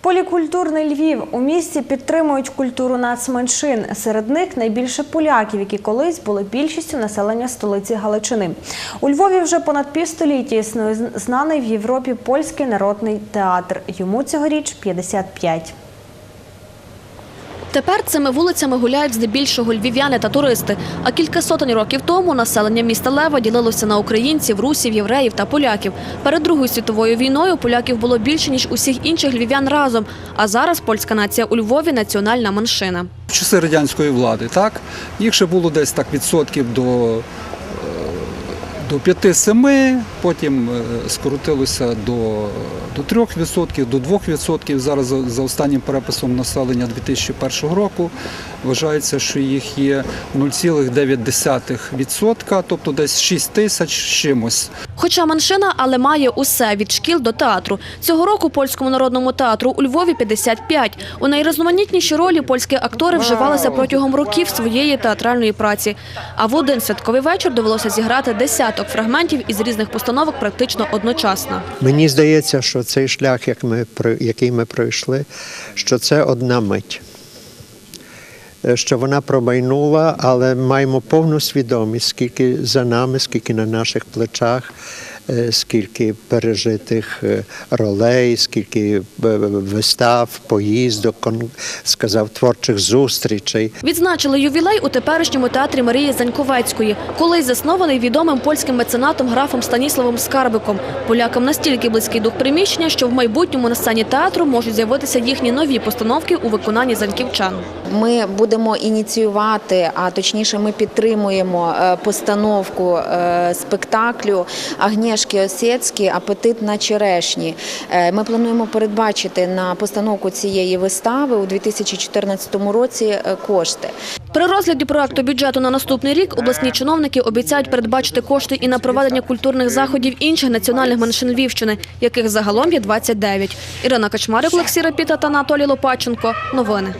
Полікультурний Львів у місті підтримують культуру нацменшин. Серед них найбільше поляків, які колись були більшістю населення столиці Галичини. У Львові вже понад півстоліття існує знаний в Європі польський народний театр. Йому цьогоріч 55. Тепер цими вулицями гуляють здебільшого львів'яни та туристи. А кілька сотень років тому населення міста Лева ділилося на українців, русів, євреїв та поляків. Перед Другою світовою війною поляків було більше ніж усіх інших львів'ян разом. А зараз польська нація у Львові національна меншина. В часи радянської влади, так? Їх ще було десь так відсотків до, до 5-7, потім е, скоротилося до, до 3%, до 2%. Зараз за, за останнім переписом населення 2001 року вважається, що їх є 0,9%, тобто десь 6 тисяч з чимось. Хоча меншина, але має усе від шкіл до театру. Цього року польському народному театру у Львові 55. У найрізноманітніші ролі польські актори вживалися протягом років своєї театральної праці. А в один святковий вечір довелося зіграти десяток фрагментів із різних постановок практично одночасно. Мені здається, що цей шлях, як ми, який ми пройшли, що це одна мить. Е, Що вона промайнула, але маємо повну свідомість, скільки за нами, скільки на наших плечах, скільки пережитих е, ролей, скільки е, вистав, поїздок, кон- сказав, творчих зустрічей. Відзначили ювілей у теперішньому театрі Марії Заньковецької, колись заснований відомим польським меценатом графом Станіславом Скарбиком. Полякам настільки близький дух приміщення, що в майбутньому на сцені театру можуть з'явитися їхні нові постановки у виконанні заньківчан. Ми будемо ініціювати, а точніше, ми підтримуємо е, постановку е, спектаклю Агнєшки Осєцькі Апетит на черешні. Е, Ми плануємо передбачити на постановку цієї вистави у 2014 році е, кошти. При розгляді проекту бюджету на наступний рік обласні чиновники обіцяють передбачити кошти і на проведення культурних заходів інших національних меншин Львівщини, яких загалом є 29. Ірина Качмарик, Олексій Рапіта та Анатолій Лопаченко. Новини.